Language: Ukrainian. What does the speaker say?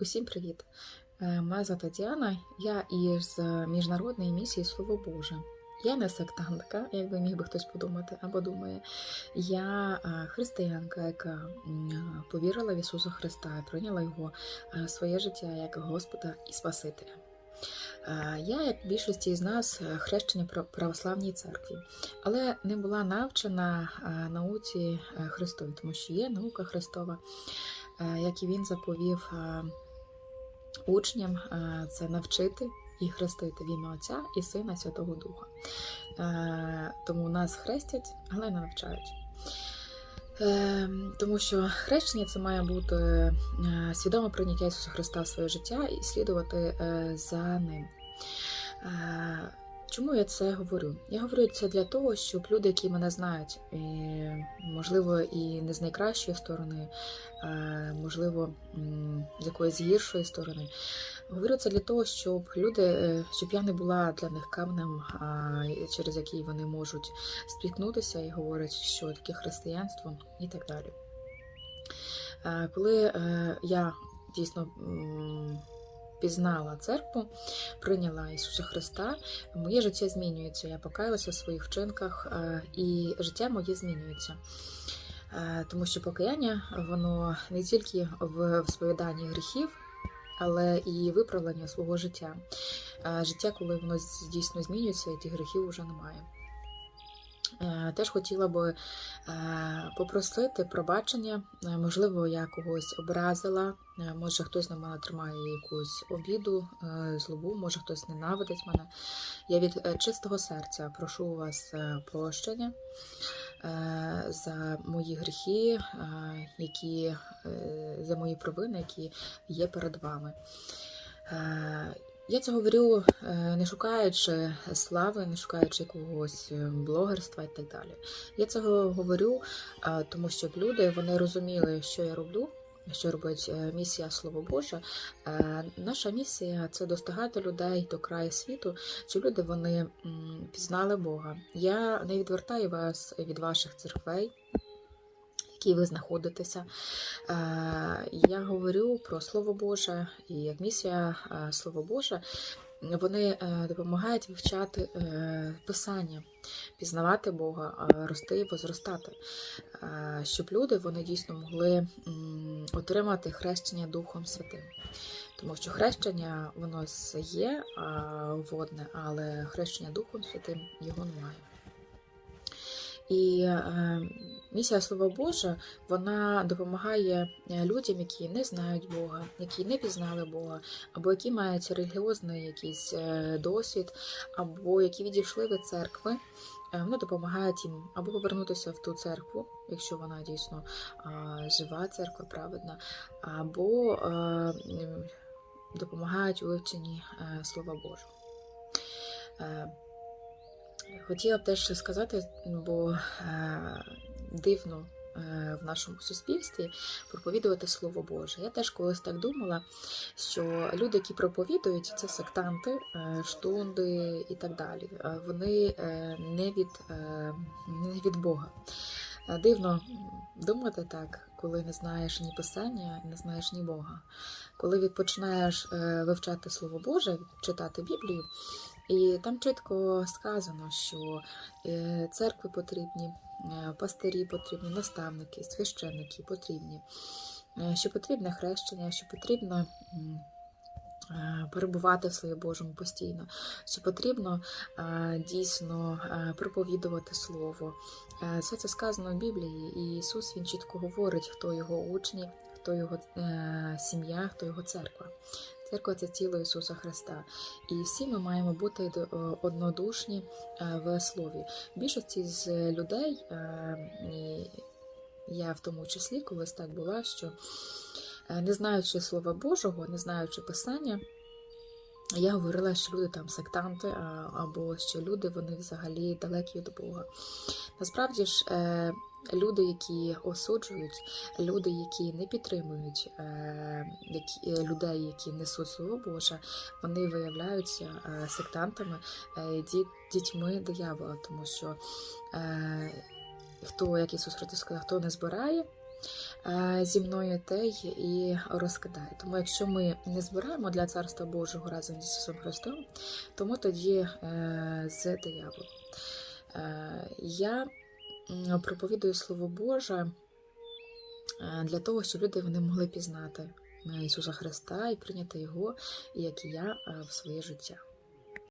Усім привіт! Е, Мене звати Діана, я із міжнародної місії Слово Боже. Я не сектантка, як би міг би хтось подумати або думає. Я е, християнка, яка повірила в Ісуса Христа і прийняла Його е, своє життя як Господа і Спасителя. Е, Я, як більшості з нас, е, прав- православній церкві, але не була навчена е, науці е, Христові, тому що є наука Христова, е, як і він заповів е, учням, е, це навчити і хрестити в ім'я Отця і Сина Святого Духа. Е, Тому нас хрестять, але не навчають. Е, Тому що хрещення це має бути свідоме прийняття Ісуса Христа в своє життя і слідувати за ним. Чому я це говорю? Я говорю це для того, щоб люди, які мене знають, і, можливо, і не з найкращої сторони, е, можливо, з якоїсь гіршої сторони. Говорю це для того, щоб люди, е, щоб я не була для них камнем, через який вони можуть спіткнутися і говорять, що таке християнство і так далі. Е, Коли я дійсно пізнала церкву, прийняла Ісуса Христа, моє життя змінюється. Я покаялася в своїх вчинках, е, і життя моє змінюється. Е, Тому що покаяння воно не тільки в сповіданні гріхів, але і виправлення свого життя. Е, Життя, коли воно дійсно змінюється, і тих гріхів вже немає. Е, Теж хотіла би е, попросити пробачення. Е, Можливо, я когось образила, може хтось на мене тримає якусь обіду, злобу, може хтось ненавидить мене. Я від чистого серця прошу у вас прощення за мої гріхи, які, за мої провини, які є перед вами. Я це говорю, е, не шукаючи слави, не шукаючи якогось е, блогерства і так далі. Я це говорю, е, тому щоб люди вони розуміли, що я роблю. Що робить місія Слово Боже? Наша місія це достигати людей до краю світу, щоб люди вони пізнали Бога. Я не відвертаю вас від ваших церквей, які ви знаходитеся. Е, Я говорю про Слово Боже, і як місія е, Слово Боже, вони е, допомагають вивчати Писання, пізнавати Бога, рости і возростати, щоб люди вони дійсно могли отримати хрещення Духом Святим. Тому що хрещення воно є водне, але хрещення Духом Святим його немає. І місія Слова Боже вона допомагає е, людям, які не знають Бога, які не пізнали Бога, або які мають релігіозний якийсь е, досвід, або які відійшли від церкви. Е, Воно допомагає їм або повернутися в ту церкву, якщо вона дійсно жива церква, праведна, або допомагають у вивченні Слова Божого. Хотіла б теж сказати, бо е, дивно е, в нашому суспільстві проповідувати Слово Боже. Я теж колись так думала, що люди, які проповідують, це сектанти, е, штунди і так далі. Вони не від, не від Бога. Дивно думати так, коли не знаєш ні писання, не знаєш ні Бога. Коли від- починаєш е, вивчати Слово Боже, читати Біблію, і там чітко сказано, що е, церкви потрібні, е, пастирі потрібні, наставники, священники потрібні, е, що потрібне хрещення, що потрібно. Перебувати в Слові Божому постійно, що потрібно дійсно проповідувати Слово. Все це сказано в Біблії, і Ісус Він чітко говорить, хто його учні, хто його сім'я, хто його церква. Церква це тіло Ісуса Христа. І всі ми маємо бути е, однодушні е, в слові. Більшості з людей, е, я в тому числі, колись так була, що не знаючи Слова Божого, не знаючи Писання, я говорила, що люди там сектанти, або що люди вони взагалі далекі від Бога. Насправді ж, люди, які осуджують, люди, які не підтримують е, е, людей, які несуть Слово Боже, вони виявляються е, сектантами, дітьми диявола, тому що хто, як Ісус Христос сказав, хто не збирає зі мною те і розкидає. Тому якщо ми не збираємо для Царства Божого разом з Ісусом Христом, тому тоді е, з дияволом. Е, Я проповідую Слово Боже е, для того, щоб люди вони могли пізнати Ісуса Христа і прийняти Його, як і я, е, в своє життя.